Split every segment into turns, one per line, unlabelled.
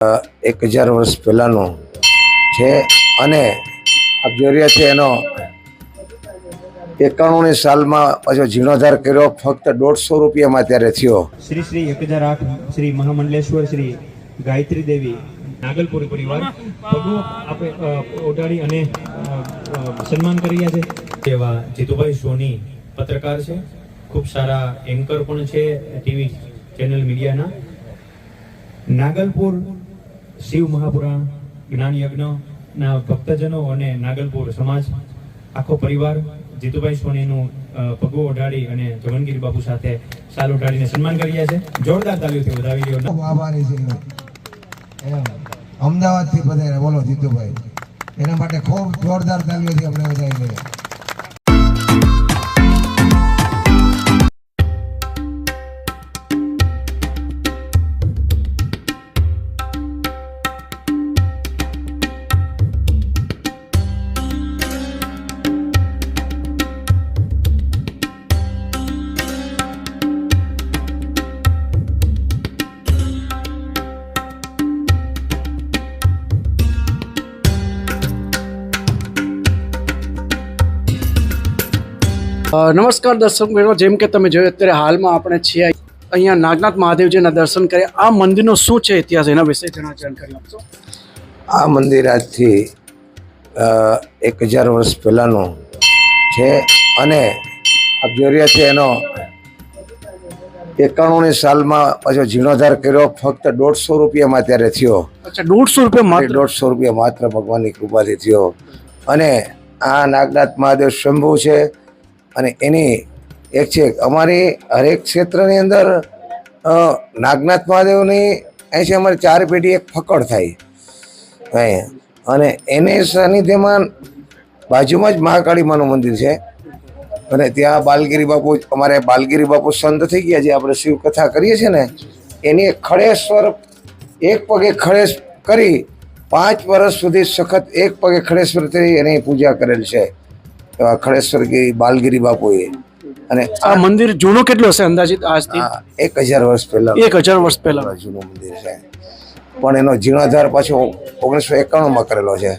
એક હજાર વર્ષ પહેલાંનો છે અને આપ જોઈ રહ્યા છે એનો એકાણુંની સાલમાં પાછો જીર્ણોદ્ધાર કર્યો, ફક્ત દોઢસો રૂપિયામાં ત્યારે થયો.
શ્રી શ્રી એક હજાર આઠ, શ્રી મહામંડલેશ્વર, શ્રી ગાયત્રી દેવી, નાગલપુર પરિવાર. આપણે ઓઢાડી અને સન્માન કરી રહ્યા છે. એવા જીતુભાઈ સોની પત્રકાર છે. ખૂબ સારા એન્કર પણ છે ટીવી ચેનલ મીડિયાના. નાગલપુર શિવ મહાપુરાણ, જ્ઞાન યજ્ઞના ભક્તજનો અને નાગલપુર સમાજ, આખો પરિવાર જીતુભાઈ સોનીનું પગો ઓઢાડી અને જગનગીરી બાપુ સાથે સાલ ઓઢાડીને સન્માન કરી રહ્યા છે. જોરદાર તાલીઓથી વધાવી
ગયો આભારી છે. અમદાવાદથી પધાર્યા બોલો જીતુભાઈ. એના માટે ખૂબ જોરદાર તાલીઓથી આપણે વધાવી લઈએ
નમસ્કાર દર્શક મિત્રો જેમ કે તમે જોયું અત્યારે હાલમાં આપણે છીએ અહીંયા નાગનાથ મહાદેવજીના દર્શન કર્યા આ મંદિરનો શું છે ઇતિહાસ એના વિશે જણા જાણકારી આપશો?
આ મંદિર આજથી એક હજાર વર્ષ પહેલાંનું છે અને આપ જોઈ રહ્યા છે એનો એકાણુંની સાલમાં પાછો જીર્ણોદ્ધાર કર્યો ફક્ત દોઢસો રૂપિયામાં ત્યારે થયો.
અચ્છા દોઢસો રૂપિયા
દોઢસો રૂપિયા માત્ર ભગવાનની કૃપાથી થયો. અને આ નાગનાથ મહાદેવ શંભુ છે. અને એની એક છે, અમારી હરેક ક્ષેત્રની અંદર નાગનાથ મહાદેવની અહીં છે અમારી ચાર પેઢી એક ફકડ થાય. અહીંયા અને એને સાનિધ્યમાં બાજુમાં જ મહાકાળી માનું મંદિર છે. અને ત્યાં બાલગીરી બાપુ, અમારે બાલગીરી બાપુ સંત થઈ ગયા જે આપણે શિવકથા કરીએ છીએ ને, એની ખડેશ્વર, એક પગે ખડેશ કરી પાંચ વર્ષ સુધી સખત એક પગે ખડેશ્વર થઈ એની પૂજા કરેલ છે. એવા ખડેશ્વર ગીરી બાલગીરી બાપુએ. અને
આ મંદિર જૂનું કેટલું હશે અંદાજિત આજથી?
એક હજાર વર્ષ પહેલા.
એક હજાર વર્ષ પહેલા.
જૂનું મંદિર છે. પણ એનો જીર્ણોદ્ધાર પાછો ઓગણીસો એકાણુંમાં કરેલો છે.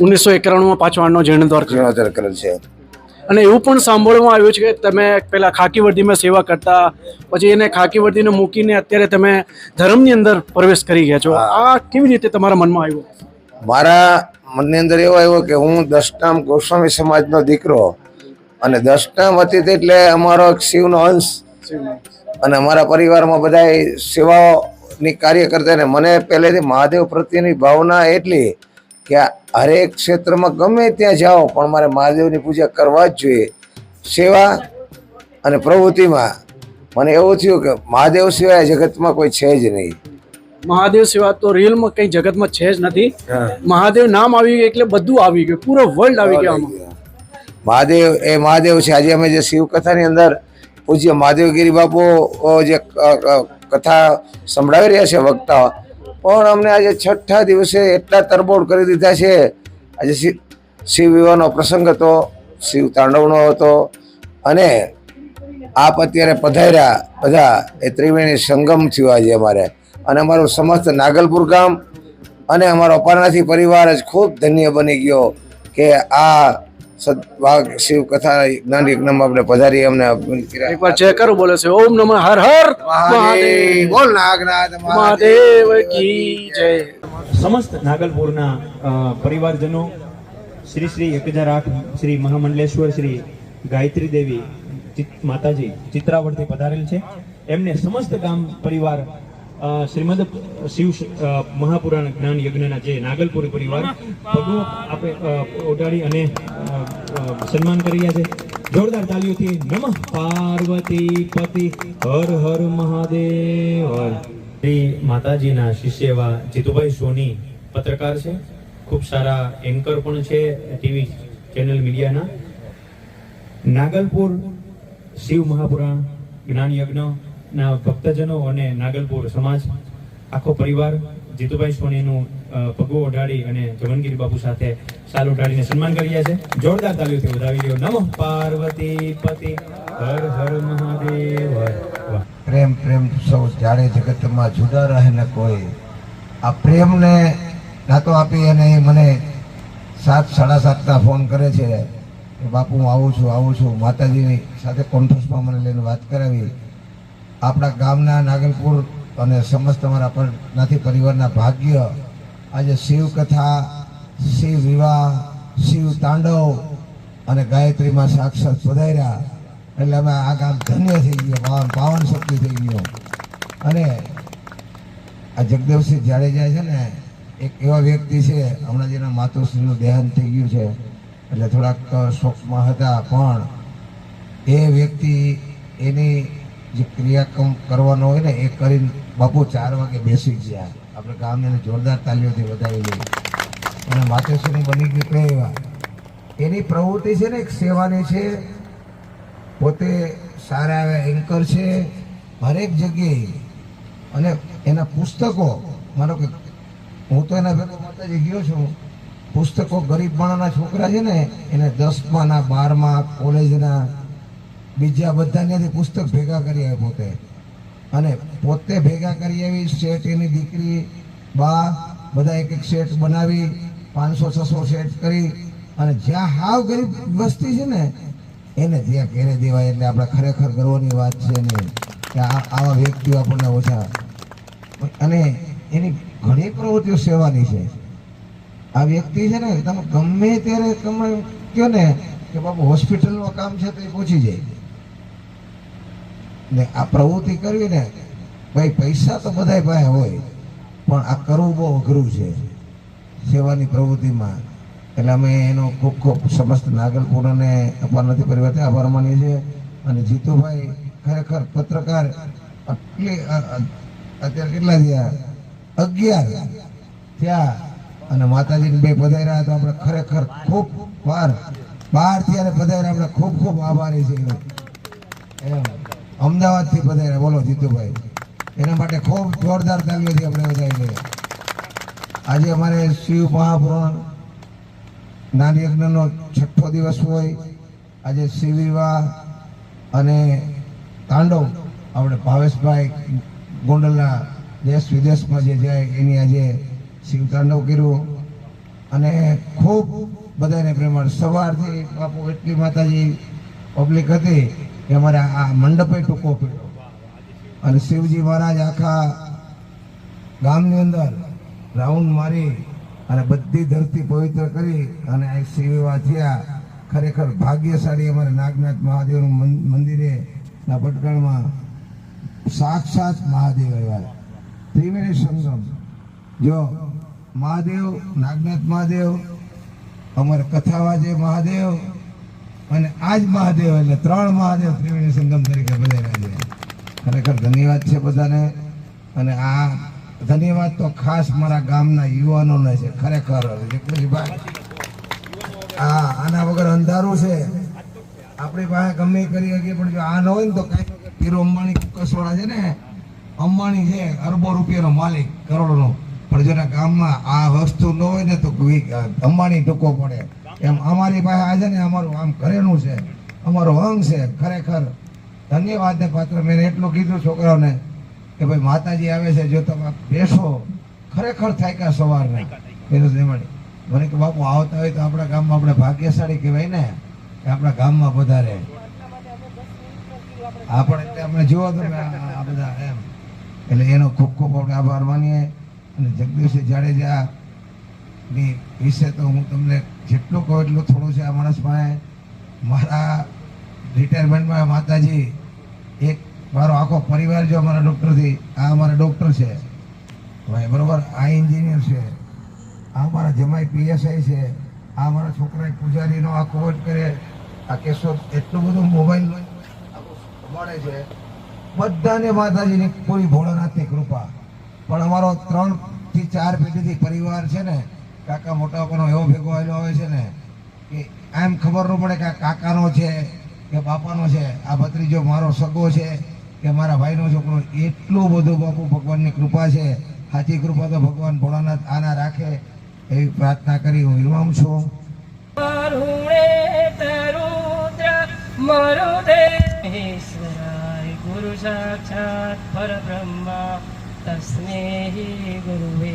ઓગણીસો એકાણુંમાં પાછો આનો જીર્ણોદ્ધાર
જીર્ણોદ્ધાર કરેલ છે.
અને એવું પણ સાંભળવામાં આવ્યું છે કે તમે પેલા ખાકી વર્દીમાં સેવા કરતા પછી એને ખાકી વર્દીને મૂકીને અત્યારે તમે ધર્મની અંદર પ્રવેશ કરી ગયા છો. આ કેવી રીતે તમારા મનમાં આવ્યું?
મારા મનની અંદર એવો આવ્યો કે હું દશનામ ગોસ્વામી સમાજનો દીકરો અને દશનામ અતિથિ એટલે અમારો એક શિવનો અંશ. અને અમારા પરિવારમાં બધા સેવાઓની કાર્ય કરતા ને મને પહેલેથી મહાદેવ પ્રત્યેની ભાવના એટલી કે હરેક ક્ષેત્રમાં ગમે ત્યાં જાઓ, પણ મારે મહાદેવની પૂજા કરવા જ જોઈએ. સેવા અને પ્રવૃત્તિમાં મને એવું થયું કે મહાદેવ સિવાય જગતમાં કોઈ છે જ નહીં.
મહાદેવ સિવાય તો રિયલમાં કઈ જગતમાં છે જ નથી. મહાદેવ નામ આવી ગયું એટલે બધું આવી ગયું. પૂરો વર્લ્ડ આવી ગયો
મહાદેવ એ મહાદેવ છે. આજે અમે જે શિવ કથાની અંદર પૂજ્ય મહાદેવગીરી બાપુ જે કથા સંભળાવી રહ્યા છે વક્તા. પણ અમને આજે છઠ્ઠા દિવસે એટલા તરબોળ કરી દીધા છે. આજે શિવ શિવ વિવાહનો પ્રસંગ હતો શિવ તાંડવનો હતો અને આપ અત્યારે પધાર્યા બધા એ ત્રિવેણી સંગમ થયો આજે અમારે. અને અમારું સમસ્ત નાગલપુર ગામ અને અમારો અપારનાથી પરિવાર જ ખૂબ ધન્ય બની ગયો કે આ સદભાગ શિવ કથા જ્ઞાન યજ્ઞમાં આપણે પધારી અમને
એકવાર જય કરો બોલે છે ઓમ નમઃ હર હર મહાદેવ.
બોલ નાગનાથ
મહાદેવ. કી જય.
સમસ્ત નાગલપુરના પરિવારજનો શ્રી શ્રી એક હજાર આઠ શ્રી મહામંડલેશ્વર શ્રી ગાયત્રી દેવી માતાજી ચિત્રાવડથી પધારેલ છે. એમને સમસ્ત ગામ પરિવાર શ્રીમદ શિવ મહાપુરાણ જ્ઞાન યજ્ઞના જે નાગલપુરી પરિવાર પગો આપણે ઓઢાડી અને સન્માન કરી રહ્યા છે. જોરદાર તાલીઓથી નમઃ. પાર્વતી પતિ, હર હર મહાદેવ. શ્રી માતાજીના શિષ્ય એવા જીતુભાઈ સોની પત્રકાર છે. ખૂબ સારા એન્કર પણ છે ટીવી ચેનલ મીડિયાના. નાગલપુર શિવ મહાપુરાણ જ્ઞાન યજ્ઞના ભક્તજનો અને નાગલપુર સમાજ, આખો પરિવાર જીતુભાઈ સોનીનું પગો ઓઢાડી અને જગનગીરી બાપુ સાથે સાલ ઓઢાડીને સન્માન કરી રહ્યા છે. જોરદાર તાલીઓથી વધાવી લ્યો નમઃ પાર્વતી પતિ. હર હર મહાદેવ.
પ્રેમ પ્રેમ સૌ જાણે જગતમાં જુદા રહે ને કોઈ.
આ પ્રેમને નાતો આપી અને એ મને સાત, સાડા સાતના ફોન કરે છે બાપુ હું આવું છું આવું છું. માતાજીની સાથે કોન્ફરન્સમાં મને લઈને વાત કરાવી. આપણા ગામના નાગલપુર અને સમસ્ત અમારા પર નાથી પરિવારના ભાગ્ય. આજે શિવ કથા શિવ વિવાહ શિવ તાંડવ અને ગાયત્રીમાં સાક્ષાત પધાર્યા. એટલે અમે આ ગામ ધન્ય થઈ ગયો પાવન પાવન શક્તિ થઈ ગયો. અને આ જગદેવસિંહ જાડેજા છે ને, એક એવા વ્યક્તિ છે, હમણાં જેના માતુશ્રીનું દેહાંત થઈ ગયું છે. એટલે થોડાક શોકમાં હતા, પણ એ વ્યક્તિ એની જે ક્રિયાક્રમ કરવાનો હોય ને, એ કરીને બાપુ ચાર વાગે બેસી ગયા. આપણે ગામને જોરદાર તાલીઓથી વધાવી લઈએ અને માતેશ્વરી બની ગઈ તો એવા એની પ્રવૃત્તિ છે ને, એક સેવાની છે. પોતે સારા એવા એન્કર છે હરેક જગ્યાએ. અને એના પુસ્તકો, માનો કે હું તો એના ભેગો માતાજી ગયો છું. પુસ્તકો ગરીબ માણસના છોકરા છે ને, એને દસમાના, બારમા, કોલેજના બીજા બધા ત્યાંથી પુસ્તક ભેગા કરી આવે પોતે. અને પોતે ભેગા કરી આવી શેઠ એની દીકરી, બા, બધા એક એક શેઠ બનાવી, પાંચસો, છસો શેઠ કરી. અને જ્યાં હાવ ગરીબ વસ્તી છે ને, એને ત્યાં ઘેરે દેવાય એટલે આપણે ખરેખર ગર્વની વાત છે ને, કે આવા વ્યક્તિઓ આપણને ઓછા. અને એની ઘણી પ્રવૃત્તિઓ સેવાની છે. આ વ્યક્તિ છે ને, તમે ગમે ત્યારે તમે કહો ને કે બાબુ હોસ્પિટલનું કામ છે તો એ પહોંચી જાય. ને આ પ્રવૃત્તિ કરવી ને, ભાઈ, પૈસા તો બધાય પાસે હોય, પણ આ કરવું બહુ અઘરું છે. સેવાની પ્રવૃત્તિમાં. એટલે અમે એનો ખૂબ ખૂબ સમસ્ત નાગલપુર અને અપારનાથી પરિવારથી આભાર માનીએ છીએ. અને જીતુભાઈ ખરેખર પત્રકાર આટલી અત્યારે કેટલા થયા? અગિયાર થયા. અને માતાજીને બે પધાર્યા તો આપણે ખરેખર ખૂબ બાર બાર ને પધાર્યા. આપણે ખૂબ ખૂબ આભારી છીએ. એમ. અમદાવાદથી પધાર્યા. બોલો, જીતુભાઈ. એના માટે ખૂબ જોરદાર તાલીઓથી આપણે વધાવી લઈએ આજે અમારે શિવ મહાપુરાણ નાની યજ્ઞનો છઠ્ઠો દિવસ હોય. આજે શિવ વિવાહ અને તાંડવ આપણે ભાવેશભાઈ ગોંડલના દેશ વિદેશમાં જે જાય એની આજે શિવ તાંડવ કર્યું. અને ખૂબ બધાને પ્રેમાણ સવારથી બાપુ, એટલી માતાજી પબ્લિક હતી કે અમારે આ મંડપે ટૂંકો પડ્યો. અને શિવજી મહારાજ આખા ગામની અંદર રાઉન્ડ મારી અને બધી ધરતી પવિત્ર કરી અને આ શિવવા થયા. ખરેખર ભાગ્યશાળી અમારે નાગનાથ મહાદેવનું મંદિરે ના પટકણમાં સાક્ષાત મહાદેવ આવ્યા. ત્રિવેણી સંગમ. જો મહાદેવ, નાગનાથ મહાદેવ, અમારે કથાવાજે મહાદેવ અને આજ મહાદેવ એટલે ત્રણ મહાદેવ ત્રિવેણી સંગમ તરીકે બધાય છે ખરેખર ધન્યવાદ છે બધાને. અને આ ધન્યવાદ તો ખાસ મારા ગામના યુવાનોને છે. ખરેખર જગદીશભાઈ હા આના વગર અંધારું છે. આપણી પાસે ગમે કરી શકીએ, પણ જો આ ન હોય ને તો કાંઈ પીરો અંબાણી કસવાળા છે ને, અંબાણી છે, અરબો રૂપિયાનો માલિક, કરોડનો. પણ જેના ગામમાં આ વસ્તુ ન હોય ને તો અંબાણી ટૂંકો પડે. એમ અમારી પાસે આ છે ને અમારું આમ ઘરેનું છે. અમારો અંગ છે ખરેખર. ધન્યવાદ ને પાત્ર મેં એટલું કીધું છોકરાઓને કે ભાઈ માતાજી આવે છે, જો તમે બેસો, ખરેખર થાય કે સવાર નહીં એનું મને કે બાપુ, આવતા હોય તો આપણા ગામમાં આપણે ભાગ્યશાળી કહેવાય ને, કે આપણા ગામમાં વધારે. આપણે એટલે આપણે જુઓ તમે આ બધા એમ. એટલે એનો ખૂબ ખૂબ આપણે આભાર માનીએ. અને જગદીશસિંહ જાડેજા ની વિશે તો હું તમને જેટલું કહો એટલું થોડું છે આ માણસ પાસે. મારા રિટાયરમેન્ટમાં માતાજી, એક મારો આખો પરિવાર જો અમારા ડૉક્ટરથી આ અમારા ડૉક્ટર છે. ભાઈ બરોબર, આ એન્જિનિયર છે. આ મારા જમાઈ પીએસઆઈ છે. આ મારા છોકરાએ પૂજારીનો આ કોવિડ કરે. આ કેસો એટલું બધું મોબાઈલ મળે છે. બધાને માતાજીની પૂરી ભોળાનાથની કૃપા. પણ અમારો ત્રણથી ચાર પેઢીથી પરિવાર છે ને કાકા મોટા બાપાનો એવો ભેગો આવેલો હોય છે ને કે એમ ખબર ન પડે કે આ કાકાનો છે, કે બાપાનો છે, આ ભત્રીજો મારો સગો છે, કે મારા ભાઈનો છોકરો, એટલું બધું બાપુ ભગવાનની કૃપા છે. સાચી કૃપા તો ભગવાન ભોળાનાથ આના રાખે એવી પ્રાર્થના કરી હું વિરમામ છું.
ગુરુ સાક્ષાત પરબ્રહ્મા. તસ્મે ગુરુવે